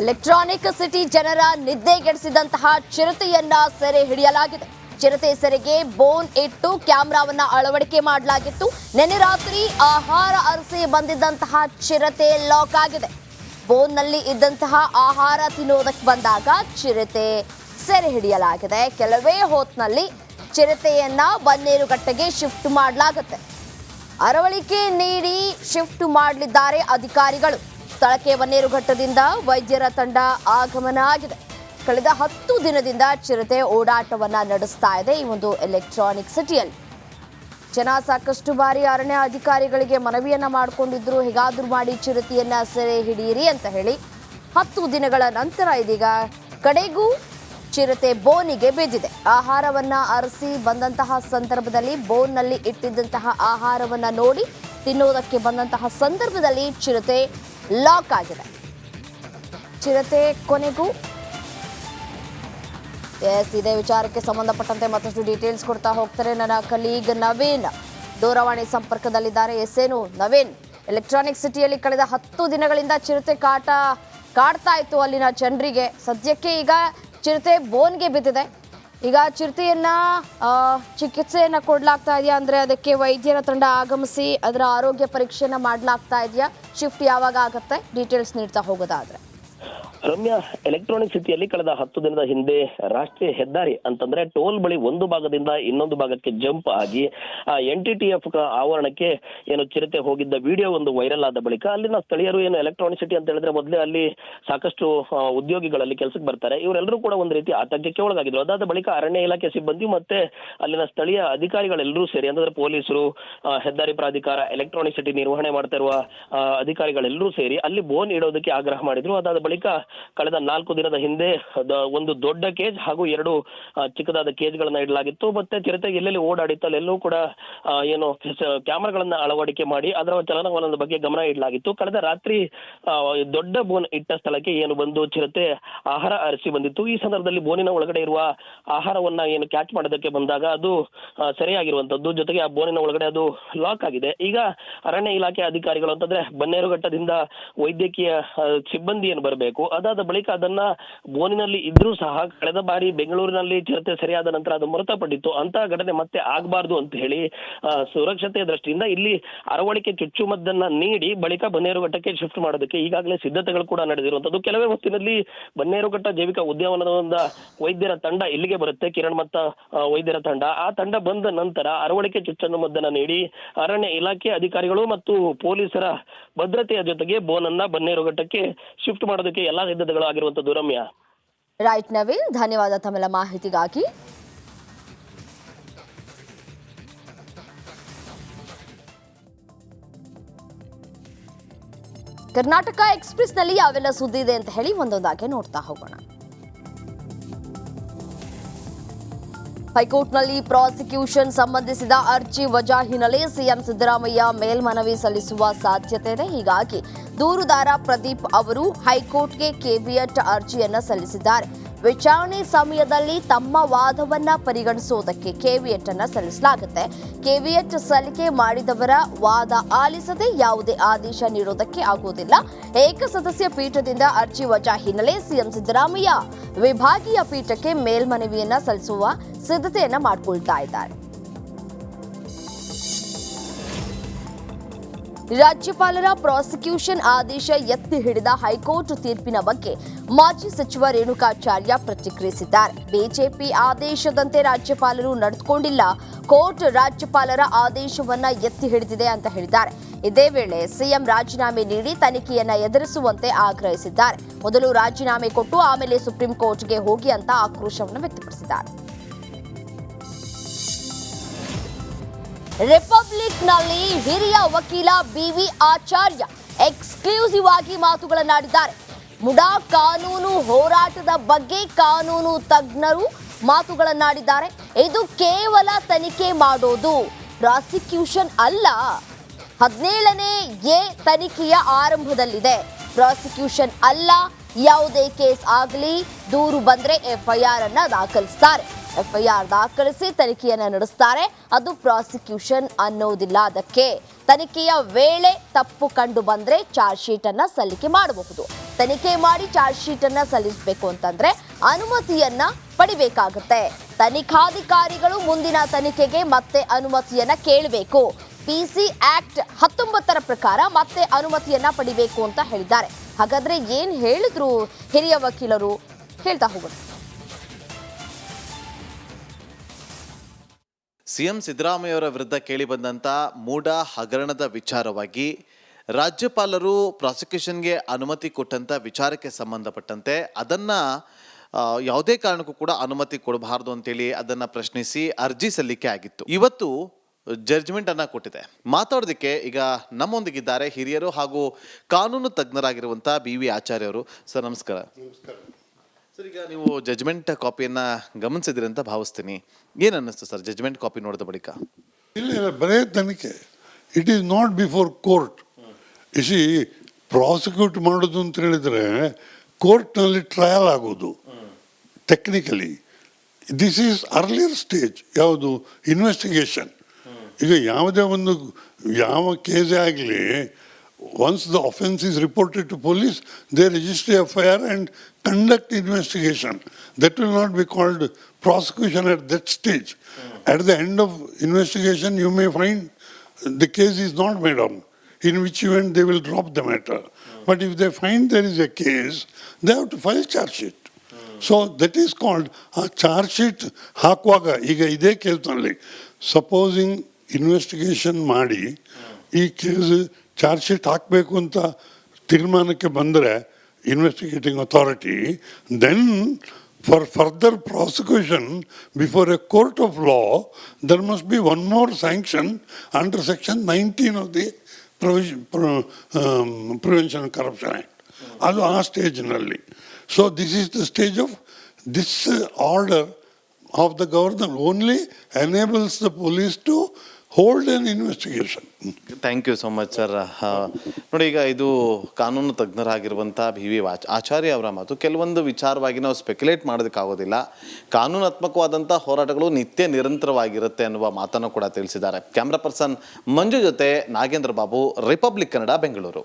Electronic city ಜನರ ನಿದ್ದೆಗೆಡಿಸಿದಂತಹ ಚಿರತೆಯನ್ನ ಸೆರೆ ಹಿಡಿಯಲಾಗಿದೆ. ಚಿರತೆ ಸೆರೆಗೆ ಬೋನ್ ಇಟ್ಟು ಕ್ಯಾಮ್ರಾವನ್ನ ಅಳವಡಿಕೆ ಮಾಡಲಾಗಿತ್ತು. ನಿನ್ನೆ ರಾತ್ರಿ ಆಹಾರ ಅರಸಿ ಬಂದಿದ್ದಂತಹ ಚಿರತೆ ಲಾಕ್ ಆಗಿದೆ. ಬೋನ್ನಲ್ಲಿ ಇದ್ದಂತಹ ಆಹಾರ ತಿನ್ನೋದಕ್ಕೆ ಬಂದಾಗ ಚಿರತೆ ಸೆರೆ ಹಿಡಿಯಲಾಗಿದೆ. ಕೆಲವೇ ಹೊತ್ತಿನಲ್ಲಿ ಚಿರತೆಯನ್ನ ಬನ್ನೇರುಘಟ್ಟಗೆ ಶಿಫ್ಟ್ ಮಾಡಲಾಗುತ್ತೆ. ಅರವಳಿಕೆ ನೀಡಿ ಶಿಫ್ಟ್ ಮಾಡಲಿದ್ದಾರೆ ಅಧಿಕಾರಿಗಳು. ಸ್ಥಳಕ್ಕೆ ಬನ್ನೇರುಘಟ್ಟದಿಂದ ವೈದ್ಯರ ತಂಡ ಆಗಮನ ಆಗಿದೆ. ಕಳೆದ ಹತ್ತು ದಿನದಿಂದ ಚಿರತೆ ಓಡಾಟವನ್ನ ನಡೆಸ್ತಾ ಇದೆ ಈ ಒಂದು ಎಲೆಕ್ಟ್ರಾನಿಕ್ ಸಿಟಿಯಲ್ಲಿ. ಜನ ಸಾಕಷ್ಟು ಬಾರಿ ಅರಣ್ಯ ಅಧಿಕಾರಿಗಳಿಗೆ ಮನವಿಯನ್ನ ಮಾಡಿಕೊಂಡಿದ್ರು. ಹೇಗಾದ್ರೂ ಮಾಡಿ ಚಿರತೆಯನ್ನ ಸೆರೆ ಹಿಡಿಯಿರಿ ಅಂತ ಹೇಳಿ ಹತ್ತು ದಿನಗಳ ನಂತರ ಇದೀಗ ಕಡೆಗೂ ಚಿರತೆ ಬೋನಿಗೆ ಬಿದ್ದಿದೆ. ಆಹಾರವನ್ನ ಅರಸಿ ಬಂದಂತಹ ಸಂದರ್ಭದಲ್ಲಿ ಬೋನ್ನಲ್ಲಿ ಇಟ್ಟಿದ್ದಂತಹ ಆಹಾರವನ್ನ ನೋಡಿ ತಿನ್ನೋದಕ್ಕೆ ಬಂದಂತಹ ಸಂದರ್ಭದಲ್ಲಿ ಚಿರತೆ ಲಾಕ್ ಆಗಿದೆ. ಚಿರತೆ ಕೊನೆಗೂ. ಎಸ್, ಇದೇ ವಿಚಾರಕ್ಕೆ ಸಂಬಂಧಪಟ್ಟಂತೆ ಮತ್ತಷ್ಟು ಡೀಟೇಲ್ಸ್ ಕೊಡ್ತಾ ಹೋಗ್ತಾರೆ ನನ್ನ ಕಲೀಗ್ ನವೀನ್. ದೂರವಾಣಿ ಸಂಪರ್ಕದಲ್ಲಿದ್ದಾರೆ. ಎಸ್, ಏನು, ನವೀನ್? ಎಲೆಕ್ಟ್ರಾನಿಕ್ ಸಿಟಿಯಲ್ಲಿ ಕಳೆದ ಹತ್ತು ದಿನಗಳಿಂದ ಚಿರತೆ ಕಾಟ, ಕಾಡ್ತಾ ಇತ್ತು ಅಲ್ಲಿನ ಜನರಿಗೆ. ಸದ್ಯಕ್ಕೆ ಈಗ ಚಿರತೆ ಬೋನ್ಗೆ ಬಿದ್ದಿದೆ. ಈಗ ಚಿರತೆಯನ್ನ ಚಿಕಿತ್ಸೆಯನ್ನ ಕೊಡ್ಲಾಗ್ತಾ ಇದೆಯಾ? ಅಂದ್ರೆ ಅದಕ್ಕೆ ವೈದ್ಯರ ತಂಡ ಆಗಮಿಸಿ ಅದರ ಆರೋಗ್ಯ ಪರೀಕ್ಷೆಯನ್ನ ಮಾಡ್ಲಾಗ್ತಾ ಇದೆಯಾ? ಶಿಫ್ಟ್ ಯಾವಾಗ ಆಗತ್ತೆ? ಡೀಟೇಲ್ಸ್ ನೀಡ್ತಾ ಹೋಗೋದಾದ್ರೆ. ರಮ್ಯಾ ಎಲೆಕ್ಟ್ರಾನಿಕ್ ಸಿಟಿಯಲ್ಲಿ ಕಳೆದ ಹತ್ತು ದಿನದ ಹಿಂದೆ ರಾಷ್ಟ್ರೀಯ ಹೆದ್ದಾರಿ ಅಂತಂದ್ರೆ ಟೋಲ್ ಬಳಿ ಒಂದು ಭಾಗದಿಂದ ಇನ್ನೊಂದು ಭಾಗಕ್ಕೆ ಜಂಪ್ ಆಗಿ ಎನ್ ಟಿ ಎಫ್ ಆವರಣಕ್ಕೆ ಏನು ಚಿರತೆ ಹೋಗಿದ್ದ ವಿಡಿಯೋ ಒಂದು ವೈರಲ್ ಆದ ಬಳಿಕ ಅಲ್ಲಿನ ಸ್ಥಳೀಯರು ಏನು ಎಲೆಕ್ಟ್ರಾನಿಕ್ ಸಿಟಿ ಅಂತ ಹೇಳಿದ್ರೆ ಮೊದಲೇ ಅಲ್ಲಿ ಸಾಕಷ್ಟು ಉದ್ಯೋಗಿಗಳಲ್ಲಿ ಕೆಲಸಕ್ಕೆ ಬರ್ತಾರೆ. ಇವರೆಲ್ಲರೂ ಕೂಡ ಒಂದು ರೀತಿ ಆತಂಕಕ್ಕೆ ಒಳಗಾಗಿದ್ರು. ಅದಾದ ಬಳಿಕ ಅರಣ್ಯ ಇಲಾಖೆ ಸಿಬ್ಬಂದಿ ಮತ್ತೆ ಅಲ್ಲಿನ ಸ್ಥಳೀಯ ಅಧಿಕಾರಿಗಳೆಲ್ಲರೂ ಸೇರಿ ಅಂದ್ರೆ ಪೊಲೀಸರು ಆ, ಹೆದ್ದಾರಿ ಪ್ರಾಧಿಕಾರ ಎಲೆಕ್ಟ್ರಾನಿಕ್ ಸಿಟಿ ನಿರ್ವಹಣೆ ಮಾಡ್ತಾ ಇರುವ ಆ, ಅಧಿಕಾರಿಗಳೆಲ್ಲರೂ ಸೇರಿ ಅಲ್ಲಿ ಬೋನ್ ಇಡೋದಕ್ಕೆ ಆಗ್ರಹ ಮಾಡಿದ್ರು. ಅದಾದ ಬಳಿಕ ಕಳೆದ ನಾಲ್ಕು ದಿನದ ಹಿಂದೆ ಒಂದು ದೊಡ್ಡ ಕೇಜ್ ಹಾಗೂ ಎರಡು ಚಿಕ್ಕದಾದ ಕೇಜ್ಗಳನ್ನ ಇಡಲಾಗಿತ್ತು. ಮತ್ತೆ ಚಿರತೆ ಎಲ್ಲೆಲ್ಲಿ ಓಡಾಡಿತ್ತು ಅಲ್ಲೆಲ್ಲೂ ಕೂಡ ಏನು ಕ್ಯಾಮರಾಗಳನ್ನ ಅಳವಡಿಕೆ ಮಾಡಿ ಅದರ ಚಲನವಲನದ ಬಗ್ಗೆ ಗಮನ ಇಡಲಾಗಿತ್ತು. ಕಳೆದ ರಾತ್ರಿ ದೊಡ್ಡ ಬೋನ್ ಇಟ್ಟ ಸ್ಥಳಕ್ಕೆ ಏನು ಬಂದು ಚಿರತೆ ಆಹಾರ ಅರಿಸಿ ಬಂದಿತ್ತು. ಈ ಸಂದರ್ಭದಲ್ಲಿ ಬೋನಿನ ಒಳಗಡೆ ಇರುವ ಆಹಾರವನ್ನ ಏನು ಕ್ಯಾಚ್ ಮಾಡೋದಕ್ಕೆ ಬಂದಾಗ ಅದು ಸರಿಯಾಗಿರುವಂತದ್ದು. ಜೊತೆಗೆ ಆ ಬೋನಿನ ಒಳಗಡೆ ಅದು ಲಾಕ್ ಆಗಿದೆ. ಈಗ ಅರಣ್ಯ ಇಲಾಖೆ ಅಧಿಕಾರಿಗಳು ಅಂತಂದ್ರೆ ಬನ್ನೇರುಘಟ್ಟದಿಂದ ವೈದ್ಯಕೀಯ ಸಿಬ್ಬಂದಿಯನ್ನು ಸಿಬ್ಬಂದಿ ಅದ ಬರಬೇಕು ಅದಾದ ಬಳಿಕ ಅದನ್ನ ಬೋನಿನಲ್ಲಿ ಇದ್ರೂ ಸಹ ಕಳೆದ ಬಾರಿ ಬೆಂಗಳೂರಿನಲ್ಲಿ ಚಿರತೆ ಸರಿಯಾದ ನಂತರ ಅದು ಮೃತಪಟ್ಟಿತ್ತು. ಅಂತ ಘಟನೆ ಮತ್ತೆ ಆಗಬಾರ್ದು ಅಂತ ಹೇಳಿ ಸುರಕ್ಷತೆಯ ದೃಷ್ಟಿಯಿಂದ ಇಲ್ಲಿ ಅರವಳಿಕೆ ಚುಚ್ಚುಮದ್ದನ್ನ ನೀಡಿ ಬಳಿಕ ಬನ್ನೇರುಘಟ್ಟಕ್ಕೆ ಶಿಫ್ಟ್ ಮಾಡೋದಕ್ಕೆ ಈಗಾಗಲೇ ಸಿದ್ಧತೆಗಳು ಕೂಡ ನಡೆದಿರುವಂತದ್ದು ಕೆಲವೇ ಹೊತ್ತಿನಲ್ಲಿ ಬನ್ನೇರುಘಟ್ಟ ಜೈವಿಕ ಉದ್ಯಾನವನದ ವೈದ್ಯರ ತಂಡ ಇಲ್ಲಿಗೆ ಬರುತ್ತೆ, ಕಿರಣ್ ಮತ್ತ ವೈದ್ಯರ ತಂಡ. ಆ ತಂಡ ಬಂದ ನಂತರ ಅರವಳಿಕೆ ಚುಚ್ಚನ್ನು ಮದ್ದನ್ನ ನೀಡಿ ಅರಣ್ಯ ಇಲಾಖೆ ಅಧಿಕಾರಿಗಳು ಮತ್ತು ಪೊಲೀಸರ ಭದ್ರತೆಯ ಜೊತೆಗೆ ಬೋನನ್ನ ಬನ್ನೇರುಘಟ್ಟಕ್ಕೆ ಶಿಫ್ಟ್ ಮಾಡೋದಕ್ಕೆ ಎಲ್ಲಾ ಸಿದ್ಧತೆಗಳು ಆಗಿರುವಂತದ್ದು ರಮ್ಯಾ ರೈಟ್ ನವೀನ್ ಧನ್ಯವಾದ ತಮ್ಮೆಲ್ಲ ಮಾಹಿತಿಗಾಗಿ. ಕರ್ನಾಟಕ ಎಕ್ಸ್ಪ್ರೆಸ್ನಲ್ಲಿ ಯಾವೆಲ್ಲ ಸುದ್ದಿ ಇದೆ ಅಂತ ಹೇಳಿ ಒಂದೊಂದಾಗೆ ನೋಡ್ತಾ ಹೋಗೋಣ. ಹೈಕೋರ್ಟ್ನಲ್ಲಿ ಪ್ರಾಸಿಕ್ಯೂಷನ್ ಸಂಬಂಧಿಸಿದ ಅರ್ಜಿ ವಜಾ ಹಿನ್ನೆಲೆ ಸಿಎಂ ಸಿದ್ದರಾಮಯ್ಯ ಮೇಲ್ಮನವಿ ಸಲ್ಲಿಸುವ ಸಾಧ್ಯತೆ ಇದೆ ಹೀಗಾಗಿ ದೂರುದಾರ ಪ್ರದೀಪ್ ಅವರು ಹೈಕೋರ್ಟ್ಗೆ ಕೆವಿಯಟ್ ಅರ್ಜಿಯನ್ನು ಸಲ್ಲಿಸಿದ್ದಾರೆ. ವಿಚಾರಣೆ ಸಮಯದಲ್ಲಿ ತಮ್ಮ ವಾದವನ್ನ ಪರಿಗಣಿಸುವುದಕ್ಕೆ ಕೆವಿಯಟ್ ಅನ್ನ ಸಲ್ಲಿಸಲಾಗುತ್ತೆ. ಕೆವಿಯಟ್ ಸಲ್ಲಿಕೆ ಮಾಡಿದವರ ವಾದ ಆಲಿಸದೆ ಯಾವುದೇ ಆದೇಶ ನೀಡುವುದಕ್ಕೆ ಆಗುವುದಿಲ್ಲ. ಏಕಸದಸ್ಯ ಪೀಠದಿಂದ ಅರ್ಜಿ ವಜಾ ಹಿನ್ನೆಲೆ ಸಿಎಂ ಸಿದ್ದರಾಮಯ್ಯ ವಿಭಾಗೀಯ ಪೀಠಕ್ಕೆ ಮೇಲ್ಮನವಿಯನ್ನ ಸಲ್ಲಿಸುವ ಸಿದ್ಧತೆಯನ್ನ ಮಾಡಿಕೊಳ್ತಾ ಇದ್ದಾರೆ. ರಾಜ್ಯಪಾಲರ ಪ್ರಾಸಿಕ್ಯೂಷನ್ ಆದೇಶ ಎತ್ತಿ ಹಿಡಿದ ಹೈಕೋರ್ಟ್ ತೀರ್ಪಿನ ಬಗ್ಗೆ ಮಾಜಿ ಸಚಿವ ರೇಣುಕಾಚಾರ್ಯ ಪ್ರತಿಕ್ರಿಯಿಸಿದ್ದಾರೆ. ಬಿಜೆಪಿ ಆದೇಶದಂತೆ ರಾಜ್ಯಪಾಲರು ನಡೆದುಕೊಂಡಿಲ್ಲ ಕೋರ್ಟ್ ರಾಜ್ಯಪಾಲರ ಆದೇಶವನ್ನ ಎತ್ತಿ ಹಿಡಿದಿದೆ ಅಂತ ಹೇಳಿದ್ದಾರೆ. ಇದೇ ವೇಳೆ ಸಿಎಂ ರಾಜೀನಾಮೆ ನೀಡಿ ತನಿಖೆಯನ್ನ ಎದುರಿಸುವಂತೆ ಆಗ್ರಹಿಸಿದ್ದಾರೆ. ಮೊದಲು ರಾಜೀನಾಮೆ ಕೊಟ್ಟು ಆಮೇಲೆ ಸುಪ್ರೀಂ ಕೋರ್ಟ್ಗೆ ಹೋಗಿ ಅಂತ ಆಕ್ರೋಶವನ್ನು ವ್ಯಕ್ತಪಡಿಸಿದ್ದಾರೆ. ರಿಪಬ್ಲಿಕ್ನಲ್ಲಿ ಹಿರಿಯ ವಕೀಲ ಬಿವಿ ಆಚಾರ್ಯ ಎಕ್ಸ್ಕ್ಲೂಸಿವ್ ಆಗಿ ಮಾತುಗಳನ್ನಾಡಿದ್ದಾರೆ. ಮುಡಾ ಕಾನೂನು ಹೋರಾಟದ ಬಗ್ಗೆ ಕಾನೂನು ತಜ್ಞರು ಮಾತುಗಳನ್ನಾಡಿದ್ದಾರೆ. ಇದು ಕೇವಲ ತನಿಖೆ ಮಾಡೋದು, ಪ್ರಾಸಿಕ್ಯೂಷನ್ ಅಲ್ಲ. ಹದಿನೇಳನೇ ಎ ತನಿಖೆಯ ಆರಂಭದಲ್ಲಿದೆ. ಪ್ರಾಸಿಕ್ಯೂಷನ್ ಅಲ್ಲ, ಯಾವುದೇ ಕೇಸ್ ಆಗಲಿ, ದೂರು ಬಂದರೆ ಎಫ್ಐಆರ್ ಅನ್ನು ದಾಖಲಿಸ್ತಾರೆ. ಎಫ್ಐಆರ್ ದಾಖಲಿಸಿ ತನಿಖೆಯನ್ನು ನಡೆಸ್ತಾರೆ. ಅದು ಪ್ರಾಸಿಕ್ಯೂಷನ್ ಅನ್ನೋದಿಲ್ಲ. ಅದಕ್ಕೆ ತನಿಖೆಯ ವೇಳೆ ತಪ್ಪು ಕಂಡು ಬಂದರೆ ಚಾರ್ಜ್ ಅನ್ನ ಸಲ್ಲಿಕೆ ಮಾಡಬಹುದು. ತನಿಖೆ ಮಾಡಿ ಚಾರ್ಜ್ ಶೀಟ್ ಅನ್ನ ಸಲ್ಲಿಸಬೇಕು ಅಂತಂದ್ರೆ ಅನುಮತಿಯನ್ನ ಪಡಿಬೇಕಾಗುತ್ತೆ. ತನಿಖಾಧಿಕಾರಿಗಳು ಮುಂದಿನ ತನಿಖೆಗೆ ಮತ್ತೆ ಅನುಮತಿಯನ್ನ ಕೇಳಬೇಕು. ಪಿಸಿ ಆಕ್ಟ್ ಹತ್ತೊಂಬತ್ತರ ಪ್ರಕಾರ ಮತ್ತೆ ಅನುಮತಿಯನ್ನ ಪಡಿಬೇಕು ಅಂತ ಹೇಳಿದ್ದಾರೆ. ಹಾಗಾದ್ರೆ ಏನ್ ಹೇಳಿದ್ರು ಹಿರಿಯ ವಕೀಲರು? ಹೇಳ್ತಾ ಹೋಗೋಣ. ಸಿಎಂ ಸಿದ್ದರಾಮಯ್ಯವರ ವಿರುದ್ಧ ಕೇಳಿಬಂದಂಥ ಮೂಡ ಹಗರಣದ ವಿಚಾರವಾಗಿ ರಾಜ್ಯಪಾಲರು ಪ್ರಾಸಿಕ್ಯೂಷನ್ಗೆ ಅನುಮತಿ ಕೊಟ್ಟಂಥ ವಿಚಾರಕ್ಕೆ ಸಂಬಂಧಪಟ್ಟಂತೆ ಅದನ್ನು ಯಾವುದೇ ಕಾರಣಕ್ಕೂ ಕೂಡ ಅನುಮತಿ ಕೊಡಬಾರ್ದು ಅಂತೇಳಿ ಅದನ್ನು ಪ್ರಶ್ನಿಸಿ ಅರ್ಜಿ ಸಲ್ಲಿಕೆ ಆಗಿತ್ತು. ಇವತ್ತು ಜಡ್ಜ್ಮೆಂಟ್ ಅನ್ನ ಕೊಟ್ಟಿದೆ. ಮಾತಾಡೋದಕ್ಕೆ ಈಗ ನಮ್ಮೊಂದಿಗಿದ್ದಾರೆ ಹಿರಿಯರು ಹಾಗೂ ಕಾನೂನು ತಜ್ಞರಾಗಿರುವಂಥ ಬಿ ವಿ ಆಚಾರ್ಯವರು ಸರ್ ನಮಸ್ಕಾರ. ಸರ್ ಈಗ ನೀವು ಜಜ್ಮೆಂಟ್ ಕಾಪಿಯನ್ನ ಗಮನಿಸಿದ್ರಿ ಅಂತ ಭಾವಿಸ್ತೀನಿ. ಏನ್ ಅನ್ನಿಸ್ತು ಸರ್ ಜಜ್ಮೆಂಟ್ ಕಾಪಿ ನೋಡಿದ ಬಳಿಕ? ಇಲ್ಲ ಇಲ್ಲ, ಬರೇ ತನಿಖೆ. It is not before court EC prosecute ಮಾಡೋದು ಅಂತ ಹೇಳಿದ್ರೆ ಕೋರ್ಟ್ನಲ್ಲಿ ಟ್ರಯಲ್ ಆಗೋದು. Technically this is earlier stage ಯಾವುದು? ಇನ್ವೆಸ್ಟಿಗೇಷನ್ ಈಗ ಯಾವುದೇ ಒಂದು, ಯಾವ ಕೇಸೇ ಆಗಲಿ Once the offence is reported to police they register F I R and conduct investigation that will not be called prosecution at that stage At the end of investigation, you may find the case is not made on, in which event they will drop the matter. But if they find there is a case, they have to file charge sheet. So that is called a charge sheet ಹಾಕುವಾಗ ಈಗ ಇದೇ ಕೇಸ್ನಲ್ಲಿ supposing investigation ಮಾಡಿ ಈ case charge sheet ಹಾಕಬೇಕು ಅಂತ ತೀರ್ಮಾನಕ್ಕೆ ಬಂದರೆ investigating authority then for further prosecution before a court of law, there must be one more sanction under section 19 of the Provision, Pro- um, Prevention of Corruption Act. ಅದು ಆ ಸ್ಟೇಜ್ನಲ್ಲಿ so this is the stage of this order of the governor only enables the police to hold on investigation thank you so much sir ನೋಡಿ, ಈಗ ಇದು ಕಾನೂನು ತಜ್ಞರಾಗಿರುವಂಥ B V ವಾಚ್, ಆಚಾರ್ಯ ಅವರ ಮಾತು ಕೆಲವೊಂದು ವಿಚಾರವಾಗಿ ನಾವು ಸ್ಪೆಕ್ಯುಲೇಟ್ ಮಾಡೋದಕ್ಕಾಗೋದಿಲ್ಲ. ಕಾನೂನಾತ್ಮಕವಾದಂಥ ಹೋರಾಟಗಳು ನಿತ್ಯ ನಿರಂತರವಾಗಿರುತ್ತೆ ಅನ್ನುವ ಮಾತನ್ನು ಕೂಡ ತಿಳಿಸಿದ್ದಾರೆ. ಕ್ಯಾಮ್ರಾ ಪರ್ಸನ್ ಮಂಜು ಜೊತೆ ನಾಗೇಂದ್ರ ಬಾಬು ರಿಪಬ್ಲಿಕ್ ಕನ್ನಡ ಬೆಂಗಳೂರು